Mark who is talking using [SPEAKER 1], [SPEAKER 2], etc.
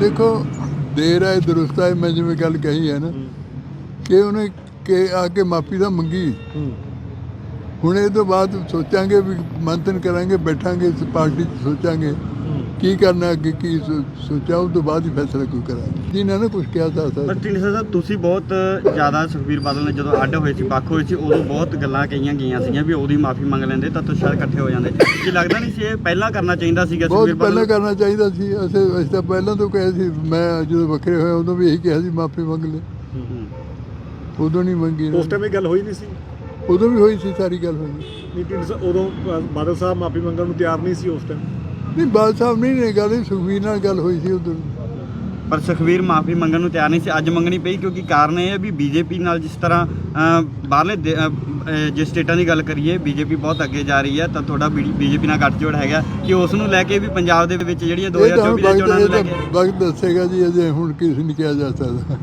[SPEAKER 1] ਦੇਖੋ, ਦੇਰ ਹੈ ਦਰੁਸਤ ਹੈ ਮੈਂ ਜਿਵੇਂ ਗੱਲ ਕਹੀ ਹੈ ਨਾ, ਕਿ ਉਹਨੇ ਕਿ ਆ ਕੇ ਮਾਫੀ ਦਾ ਮੰਗੀ। ਹੁਣ ਇਹ ਤੋਂ ਬਾਅਦ ਸੋਚਾਂਗੇ ਵੀ ਮੰਥਨ ਕਰਾਂਗੇ, ਬੈਠਾਂਗੇ, ਇਸ ਪਾਰਟੀ 'ਚ ਸੋਚਾਂਗੇ। ਕੀ ਕਰਨਾ ਅੱਗੇ ਕੀ ਸੋ- ਸੋਚਿਆ ਉਸ ਤੋਂ ਬਾਅਦ ਹੀ ਫੈਸਲਾ ਕੋਈ ਕਰਾਂਗੇ। ਜਿਨ੍ਹਾਂ ਨੇ ਕੁਝ ਕਿਹਾ ਤਾਂ
[SPEAKER 2] ਪਰ
[SPEAKER 1] ਸਰ
[SPEAKER 2] ਢੀਂਡਸਾ ਸਾਹਿਬ ਤੁਸੀਂ ਬਹੁਤ ਜ਼ਿਆਦਾ ਸੁਖਬੀਰ ਬਾਦਲ ਨੇ ਜਦੋਂ ਅੱਡ ਹੋਏ ਸੀ ਪੱਖ ਹੋਏ ਸੀ ਉਦੋਂ ਬਹੁਤ ਗੱਲਾਂ ਕਹੀਆਂ ਗਈਆਂ ਸੀਗੀਆਂ ਵੀ ਉਹਦੀ ਮਾਫੀ ਮੰਗ ਲੈਂਦੇ ਤਾਂ ਤੁਸੀਂ ਸ਼ਾਇਦ ਇਕੱਠੇ ਹੋ ਜਾਂਦੇ। ਕੀ ਲੱਗਦਾ ਨਹੀਂ ਸੀ ਇਹ ਪਹਿਲਾਂ ਕਰਨਾ ਚਾਹੀਦਾ ਸੀਗਾ
[SPEAKER 1] ਬਹੁਤ
[SPEAKER 2] ਸੁਖਬੀਰ
[SPEAKER 1] ਪਹਿਲਾਂ
[SPEAKER 2] ਬਾਦਲ
[SPEAKER 1] ਕਰਨਾ ਚਾਹੀਦਾ ਸੀ। ਅਸੀਂ ਅਸੀਂ ਤਾਂ ਪਹਿਲਾਂ ਤੋਂ ਕਹੇ ਸੀ ਮੈਂ ਜਦੋਂ ਵੱਖਰੇ ਹੋਏ ਉਦੋਂ ਵੀ ਇਹੀ ਕਿਹਾ ਸੀ ਮਾਫੀ ਮੰਗ ਲੈ।
[SPEAKER 2] ਹੂੰ।
[SPEAKER 1] ਉਦੋਂ ਨਹੀਂ ਮੰਗੀ ਇਹਨਾਂ
[SPEAKER 3] ਉਸ
[SPEAKER 1] ਨੇ।
[SPEAKER 3] ਟਾਈਮ ਇਹ ਗੱਲ ਹੋਈ ਨਹੀਂ ਸੀ?
[SPEAKER 1] ਉਦੋਂ ਵੀ ਹੋਈ ਸੀ ਸਾਰੀ ਗੱਲ ਹੋਈ।
[SPEAKER 3] ਨਹੀਂ ਢਿੰਡ ਉਦੋਂ ਅ, ਬਾਦਲ ਸਾਹਿਬ ਮਾਫੀ ਮੰਗਣ ਨੂੰ ਤਿਆਰ ਨਹੀਂ ਸੀ ਉਸ ਟਾਈਮ
[SPEAKER 1] ਨਹੀਂ ਬਾਦ ਸਾਹਿਬ ਨਹੀਂ ਨੇ ਗੱਲ ਸੁਖਵੀਰ ਨਾਲ ਗੱਲ ਹੋਈ ਸੀ ਉਦੋਂ
[SPEAKER 2] ਪਰ ਸੁਖਬੀਰ ਮਾਫੀ ਮੰਗਣ ਨੂੰ ਤਿਆਰ ਨਹੀਂ ਸੀ ਅੱਜ ਮੰਗਣੀ ਪਈ ਕਿਉਂਕਿ ਕਾਰਨ ਇਹ ਹੈ ਵੀ ਬੀਜੇਪੀ ਨਾਲ ਜਿਸ ਤਰ੍ਹਾਂ ਬਾਹਰਲੇ ਜੇ ਸਟੇਟਾਂ ਦੀ ਗੱਲ ਕਰੀਏ ਬੀਜੇਪੀ ਬਹੁਤ ਅੱਗੇ ਜਾ ਰਹੀ ਹੈ ਤਾਂ ਤੁਹਾਡਾ ਬੀਜੇਪੀ ਨਾਲ ਗੱਠਜੋੜ ਹੈਗਾ ਕਿ ਉਸ ਨੂੰ ਲੈ ਕੇ ਵੀ ਪੰਜਾਬ ਦੇ ਵਿੱਚ ਜਿਹੜੀਆਂ
[SPEAKER 1] ਇਹ ਤਾਂ
[SPEAKER 2] 2024 ਦੀਆਂ ਚੋਣਾਂ ਨੂੰ ਲੈ ਕੇ
[SPEAKER 1] ਵਕਤ ਦੱਸੇਗਾ ਜੀ ਅਜੇ ਹੁਣ ਕਿਸੇ ਨਹੀਂ ਕਿਹਾ ਜਾ ਸਕਦਾ।